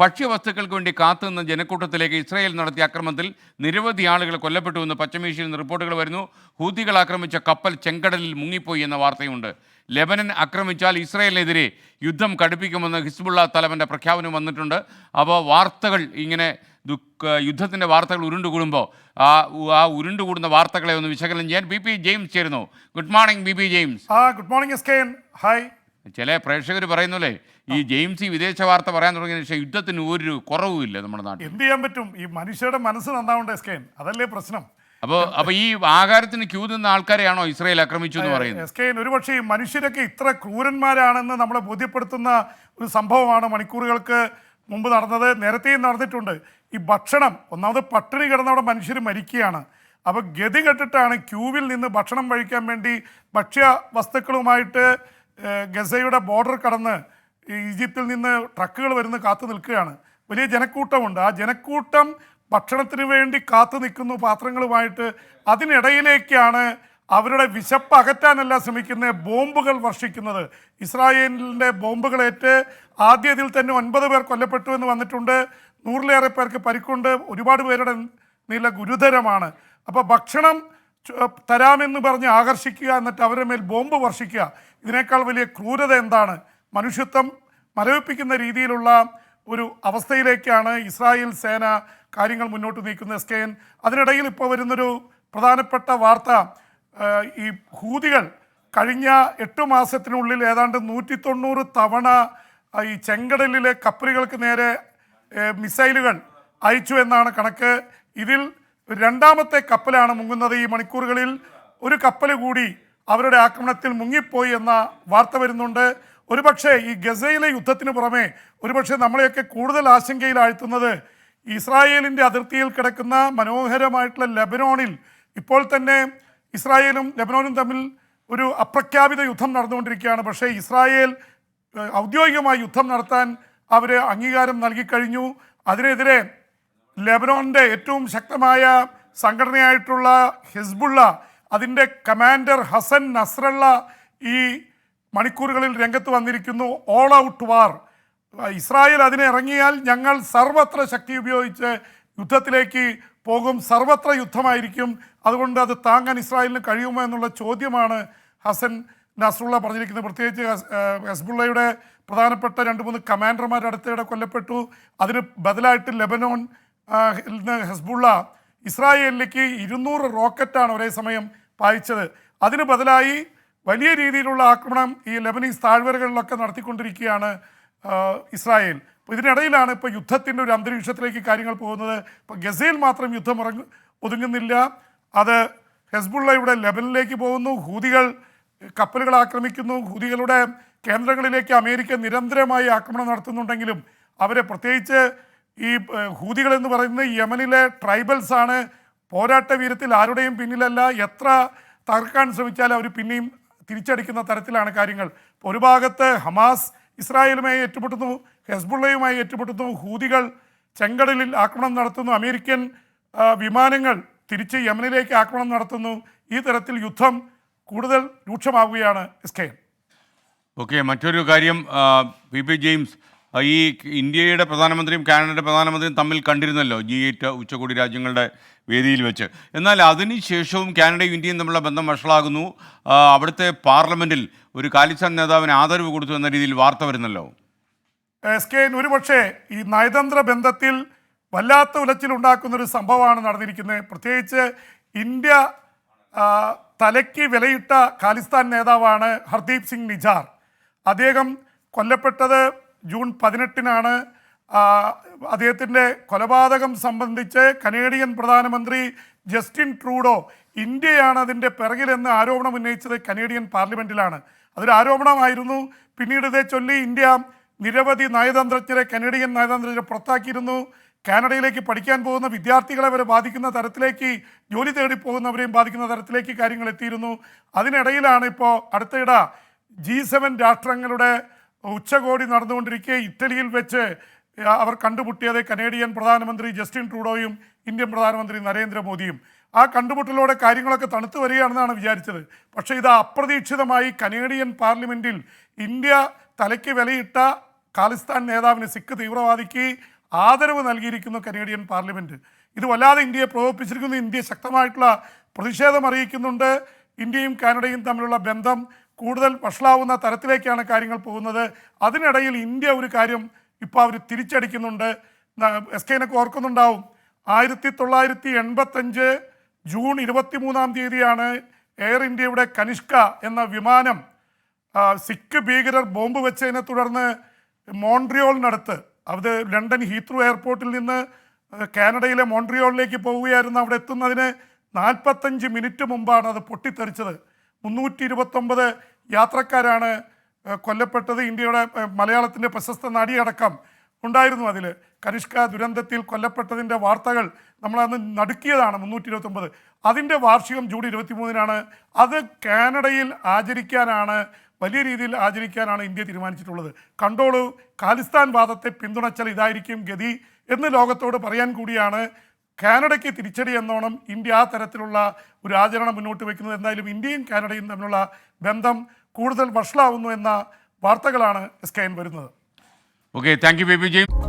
ഭക്ഷ്യവസ്തുക്കൾക്ക് വേണ്ടി കാത്തുനിന്ന ജനക്കൂട്ടത്തിലേക്ക് ഇസ്രായേൽ നടത്തിയ ആക്രമണത്തിൽ നിരവധി ആളുകൾ കൊല്ലപ്പെട്ടുവെന്ന് പശ്ചിമേഷ്യയിൽ നിന്ന് റിപ്പോർട്ടുകൾ വരുന്നു. ഹൂതികൾ ആക്രമിച്ച കപ്പൽ ചെങ്കടലിൽ മുങ്ങിപ്പോയി എന്ന വാർത്തയുണ്ട്. ലെബനൻ ആക്രമിച്ചാൽ ഇസ്രായേലിനെതിരെ യുദ്ധം കടുപ്പിക്കുമെന്ന് ഹിസ്ബുള്ള തലവന്റെ പ്രഖ്യാപനം വന്നിട്ടുണ്ട്. അപ്പോൾ വാർത്തകൾ ഇങ്ങനെ ദുഃഖ യുദ്ധത്തിന്റെ വാർത്തകൾ ഉരുണ്ടുകൂടുമ്പോൾ ആ ആ ഉരുണ്ടുകൂടുന്ന വാർത്തകളെ ഒന്ന് വിശകലനം ചെയ്യാൻ ബി പി ജെയിംസ് ചേരുന്നു. Good morning B P James. ആ ഗുഡ് മോർണിംഗ് ഹായ്. ചില പ്രേക്ഷകർ പറയുന്നല്ലേ ഈ ജെയിംസ് ഈ വിദേശ വാർത്ത പറയാൻ തുടങ്ങിയ ശേഷം യുദ്ധത്തിന് ഒരു കുറവുമില്ല നമ്മുടെ നാട്ടിൽ. എന്ത് ചെയ്യാൻ പറ്റും? ഈ മനുഷ്യരുടെ മനസ്സ് നന്നാവണ്ടേ കെ അതല്ലേ പ്രശ്നം. അപ്പോൾ അപ്പോൾ ഈ ആഹാരത്തിന് ക്യൂ നിന്ന ആൾക്കാരെയാണോ ഇസ്രയേൽ ആക്രമിച്ചു എന്ന് പറയുന്നത്? എസ് കെ ഒരുപക്ഷെ ഈ മനുഷ്യരൊക്കെ ഇത്ര ക്രൂരന്മാരാണെന്ന് നമ്മളെ ബോധ്യപ്പെടുത്തുന്ന ഒരു സംഭവമാണ് മണിക്കൂറുകൾക്ക് മുമ്പ് നടന്നത്. നേരത്തെയും നടന്നിട്ടുണ്ട്. ഈ ഭക്ഷണം ഒന്നാമത് പട്ടിണി കിടന്നവിടെ മനുഷ്യർ മരിക്കുകയാണ്. അപ്പോൾ ഗതി കെട്ടിട്ടാണ് ക്യൂവിൽ നിന്ന് ഭക്ഷണം കഴിക്കാൻ വേണ്ടി ഭക്ഷ്യ വസ്തുക്കളുമായിട്ട് ഗസയുടെ ബോർഡർ കടന്ന് ഈജിപ്തിൽ നിന്ന് ട്രക്കുകൾ വരുന്ന കാത്തു നിൽക്കുകയാണ്. വലിയ ജനക്കൂട്ടമുണ്ട്. ആ ജനക്കൂട്ടം ഭക്ഷണത്തിന് വേണ്ടി കാത്തു നിൽക്കുന്നു പാത്രങ്ങളുമായിട്ട്. അതിനിടയിലേക്കാണ് അവരുടെ വിശപ്പ് അകറ്റാനല്ല ശ്രമിക്കുന്ന ബോംബുകൾ വർഷിക്കുന്നത്. ഇസ്രായേലിന്റെ ബോംബുകളേറ്റ് ഇതിൽ തന്നെ ഒൻപത് പേർ കൊല്ലപ്പെട്ടു എന്ന് വന്നിട്ടുണ്ട്. നൂറിലേറെ പേർക്ക് പരിക്കുണ്ട്. ഒരുപാട് പേരുടെ നില ഗുരുതരമാണ്. അപ്പോൾ ഭക്ഷണം തരാമെന്ന് പറഞ്ഞ് ആകർഷിക്കുക എന്നിട്ട് അവരുടെ മേൽ ബോംബ് വർഷിക്കുക ഇതിനേക്കാൾ വലിയ ക്രൂരത എന്താണ്? മനുഷ്യത്വം മരവിപ്പിക്കുന്ന രീതിയിലുള്ള ഒരു അവസ്ഥയിലേക്കാണ് ഇസ്രായേൽ സേന കാര്യങ്ങൾ മുന്നോട്ട് നീക്കുന്ന എസ് കെ എൻ അതിനിടയിൽ ഇപ്പോൾ വരുന്നൊരു പ്രധാനപ്പെട്ട വാർത്ത ഈ ഹൂതികൾ കഴിഞ്ഞ എട്ട് മാസത്തിനുള്ളിൽ ഏതാണ്ട് നൂറ്റി തൊണ്ണൂറ് തവണ ഈ ചെങ്കടലിലെ കപ്പലുകൾക്ക് നേരെ മിസൈലുകൾ അയച്ചു എന്നാണ് കണക്ക്. ഇതിൽ രണ്ടാമത്തെ കപ്പലാണ് മുങ്ങുന്നത് ഈ മണിക്കൂറുകളിൽ. ഒരു കപ്പൽ കൂടി അവരുടെ ആക്രമണത്തിൽ മുങ്ങിപ്പോയി എന്ന വാർത്ത വരുന്നുണ്ട്. ഒരുപക്ഷെ ഈ ഗസയിലെ യുദ്ധത്തിന് പുറമെ ഒരുപക്ഷെ നമ്മളെയൊക്കെ കൂടുതൽ ആശങ്കയിലാഴ്ത്തുന്നത് ഇസ്രായേലിന്റെ അതിർത്തിയിൽ കിടക്കുന്ന മനോഹരമായിട്ടുള്ള ലെബനോണിൽ ഇപ്പോൾ തന്നെ ഇസ്രായേലും ലബനോനും തമ്മിൽ ഒരു അപ്രഖ്യാപിത യുദ്ധം നടന്നുകൊണ്ടിരിക്കുകയാണ്. പക്ഷേ ഇസ്രായേൽ ഔദ്യോഗികമായി യുദ്ധം നടത്താൻ അവർ അംഗീകാരം നൽകിക്കഴിഞ്ഞു അതിനെതിരെ ലെബനോണിന്റെ ഏറ്റവും ശക്തമായ സംഘടനയായിട്ടുള്ള ഹിസ്ബുള്ള അതിന്റെ കമാൻഡർ ഹസൻ നസ്രള്ള ഈ മണിക്കൂറുകളിൽ രംഗത്ത് വന്നിരിക്കുന്നു. ഓൾ ഔട്ട് വാർ ഇസ്രായേൽ അതിനെ ഇറങ്ങിയാൽ ഞങ്ങൾ സർവത്ര ശക്തി ഉപയോഗിച്ച് യുദ്ധത്തിലേക്ക് പോകും. സർവത്ര യുദ്ധമായിരിക്കും. അതുകൊണ്ട് അത് താങ്ങാൻ ഇസ്രായേലിന് കഴിയുമോ എന്നുള്ള ചോദ്യമാണ് ഹസൻ നസ്രുള്ള പറഞ്ഞിരിക്കുന്നത്. പ്രത്യേകിച്ച് ഹസ്ബുള്ളയുടെ പ്രധാനപ്പെട്ട രണ്ട് മൂന്ന് കമാൻഡർമാർ അടുത്തിടെ കൊല്ലപ്പെട്ടു. അതിന് ബദലായിട്ട് ലെബനോൺ ഹെസ്ബുള്ള ഇസ്രായേലിലേക്ക് ഇരുന്നൂറ് റോക്കറ്റാണ് ഒരേ സമയം പായിച്ചത്. അതിന് ബദലായി വലിയ രീതിയിലുള്ള ആക്രമണം ഈ ലെബനീസ് താഴ്വരകളിലൊക്കെ നടത്തിക്കൊണ്ടിരിക്കുകയാണ് ഇസ്രായേൽ. അപ്പോൾ ഇതിനിടയിലാണ് ഇപ്പോൾ യുദ്ധത്തിന്റെ ഒരു അന്തരീക്ഷത്തിലേക്ക് കാര്യങ്ങൾ പോകുന്നത്. ഇപ്പോൾ ഗസയിൽ മാത്രം യുദ്ധം ഉറങ്ങ ഒതുങ്ങുന്നില്ല. അത് ഹെസ്ബുള്ളയുടെ ലെബനിലേക്ക് പോകുന്നു. ഹൂതികൾ കപ്പലുകൾ ആക്രമിക്കുന്നു. ഹൂതികളുടെ കേന്ദ്രങ്ങളിലേക്ക് അമേരിക്ക നിരന്തരമായി ആക്രമണം നടത്തുന്നുണ്ടെങ്കിലും അവരെ പ്രത്യേകിച്ച് ഈ ഹൂതികൾ എന്ന് പറയുന്നത് യമനിലെ ട്രൈബൽസ് ആണ്. പോരാട്ട വീരത്തിൽ ആരുടെയും പിന്നിലല്ല. എത്ര തകർക്കാൻ ശ്രമിച്ചാലും അവർ പിന്നെയും തിരിച്ചടിക്കുന്ന തരത്തിലാണ് കാര്യങ്ങൾ. ഒരു ഭാഗത്ത് ഹമാസ് ഇസ്രായേലുമായി ഏറ്റുമുട്ടുന്നു ഹെസ്ബുള്ളയുമായി ഏറ്റുമുട്ടുന്നു ഹൂതികൾ ചെങ്കടലിൽ ആക്രമണം നടത്തുന്നു അമേരിക്കൻ വിമാനങ്ങൾ തിരിച്ച് യമനിലേക്ക് ആക്രമണം നടത്തുന്നു. ഈ തരത്തിൽ യുദ്ധം കൂടുതൽ രൂക്ഷമാവുകയാണ്. എസ് കെ ഓക്കെ മറ്റൊരു കാര്യം പി ജെയിംസ് ഈ ഇന്ത്യയുടെ പ്രധാനമന്ത്രിയും കാനഡയുടെ പ്രധാനമന്ത്രിയും തമ്മിൽ കണ്ടിരുന്നല്ലോ ജി എയ്റ്റ് ഉച്ചകോടി രാജ്യങ്ങളുടെ വേദിയിൽ വെച്ച്. എന്നാൽ അതിനുശേഷവും കാനഡയും ഇന്ത്യയും തമ്മിലുള്ള ബന്ധം വഷളാകുന്നു. അവിടുത്തെ പാർലമെന്റിൽ ഒരു കാലിസ്ഥാൻ നേതാവിന് ആദരവ് കൊടുത്തു എന്ന രീതിയിൽ വാർത്ത വരുന്നല്ലോ. എസ് കെ ഒരുപക്ഷെ ഈ നയതന്ത്ര ബന്ധത്തിൽ വല്ലാത്ത ഉലച്ചിലുണ്ടാക്കുന്ന ഒരു സംഭവമാണ് നടന്നിരിക്കുന്നത്. പ്രത്യേകിച്ച് ഇന്ത്യ തലയ്ക്ക് വിലയിട്ട ഖാലിസ്ഥാൻ നേതാവാണ് ഹർദീപ് സിംഗ് നിജാർ. അദ്ദേഹം കൊല്ലപ്പെട്ടത് ജൂൺ പതിനെട്ടിനാണ് അദ്ദേഹത്തിന്റെ കൊലപാതകം സംബന്ധിച്ച് കനേഡിയൻ പ്രധാനമന്ത്രി ജസ്റ്റിൻ ട്രൂഡോ ഇന്ത്യയാണ് അതിന്റെ പിറകിലെന്ന് ആരോപണം ഉന്നയിച്ചത് കനേഡിയൻ പാർലമെന്റിലാണ് അതൊരു ആരോപണമായിരുന്നു. പിന്നീട് ഇതേ ചൊല്ലി ഇന്ത്യ നിരവധി നയതന്ത്രജ്ഞരെ കനേഡിയൻ നയതന്ത്രജ്ഞരെ പുറത്താക്കിയിരുന്നു. കാനഡയിലേക്ക് പഠിക്കാൻ പോകുന്ന വിദ്യാർത്ഥികളെ വരെ ബാധിക്കുന്ന തരത്തിലേക്ക് ജോലി തേടി പോകുന്നവരെയും ബാധിക്കുന്ന തരത്തിലേക്ക് കാര്യങ്ങൾ എത്തിയിരുന്നു. അതിനിടയിലാണ് ഇപ്പോൾ അടുത്തിടെ ജി രാഷ്ട്രങ്ങളുടെ ഉച്ചകോടി നടന്നുകൊണ്ടിരിക്കെ. ഇറ്റലിയിൽ വെച്ച് അവർ കണ്ടുമുട്ടിയത് കനേഡിയൻ പ്രധാനമന്ത്രി ജസ്റ്റിൻ ട്രൂഡോയും ഇന്ത്യൻ പ്രധാനമന്ത്രി നരേന്ദ്രമോദിയും. ആ കണ്ടുമുട്ടലോടെ കാര്യങ്ങളൊക്കെ തണുത്തു വരികയാണെന്നാണ് വിചാരിച്ചത്. പക്ഷേ ഇത് അപ്രതീക്ഷിതമായി കനേഡിയൻ പാർലമെന്റിൽ ഇന്ത്യ തലയ്ക്ക് വിലയിട്ട ഖാലിസ്ഥാൻ നേതാവിന് സിഖ് തീവ്രവാദിക്ക് ആദരവ് നൽകിയിരിക്കുന്നു കനേഡിയൻ പാർലമെന്റ് ഇത് വല്ലാതെ ഇന്ത്യയെ പ്രകോപിപ്പിച്ചിരിക്കുന്നു. ഇന്ത്യ ശക്തമായിട്ടുള്ള പ്രതിഷേധം അറിയിക്കുന്നുണ്ട്. ഇന്ത്യയും കാനഡയും തമ്മിലുള്ള ബന്ധം കൂടുതൽ വഷളാവുന്ന തരത്തിലേക്കാണ് കാര്യങ്ങൾ പോകുന്നത്. അതിനിടയിൽ ഇന്ത്യ ഒരു കാര്യം ഇപ്പോൾ അവർ തിരിച്ചടിക്കുന്നുണ്ട്. എസ് കെനൊക്കെ ഓർക്കുന്നുണ്ടാവും ആയിരത്തി തൊള്ളായിരത്തി എൺപത്തഞ്ച് ജൂൺ ഇരുപത്തി മൂന്നാം തീയതിയാണ് എയർ ഇന്ത്യയുടെ കനിഷ്ക എന്ന വിമാനം സിഖ് ഭീകരർ ബോംബ് വെച്ചതിനെ തുടർന്ന് മോൺട്രിയോളിനടുത്ത് അത് ലണ്ടൻ ഹീത്രൂ എയർപോർട്ടിൽ നിന്ന് കാനഡയിലെ മോൺട്രിയോളിലേക്ക് പോവുകയായിരുന്നു. അവിടെ എത്തുന്നതിന് നാൽപ്പത്തഞ്ച് മിനിറ്റ് മുമ്പാണ് അത് പൊട്ടിത്തെറിച്ചത്. മുന്നൂറ്റി ഇരുപത്തൊമ്പത് യാത്രക്കാരാണ് കൊല്ലപ്പെട്ടത്. ഇന്ത്യയുടെ മലയാളത്തിന്റെ പ്രശസ്ത നടിയടക്കം ഉണ്ടായിരുന്നു അതിൽ കനിഷ്ക ദുരന്തത്തിൽ കൊല്ലപ്പെട്ടതിന്റെ വാർത്തകൾ നമ്മളന്ന് നടുക്കിയതാണ് മുന്നൂറ്റി ഇരുപത്തൊമ്പത് അതിന്റെ വാർഷികം ജൂൺ ഇരുപത്തി മൂന്നിനാണ് അത് കാനഡയിൽ ആചരിക്കാനാണ് വലിയ രീതിയിൽ ആചരിക്കാനാണ് ഇന്ത്യ തീരുമാനിച്ചിട്ടുള്ളത്. കണ്ടോളൂ ഖാലിസ്ഥാൻ വാദത്തെ പിന്തുണച്ചാൽ ഇതായിരിക്കും ഗതി എന്ന് ലോകത്തോട് പറയാൻ കൂടിയാണ് കാനഡയ്ക്ക് തിരിച്ചടി എന്നോണം ഇന്ത്യ ആ തരത്തിലുള്ള ഒരു ആചരണം മുന്നോട്ട് വയ്ക്കുന്നത്. എന്തായാലും ഇന്ത്യയും കാനഡയും തമ്മിലുള്ള ബന്ധം കൂടുതൽ വഷളാവുന്നു എന്ന വാർത്തകളാണ് എസ് കെ എൻ വരുന്നത്. Okay thank you Baby James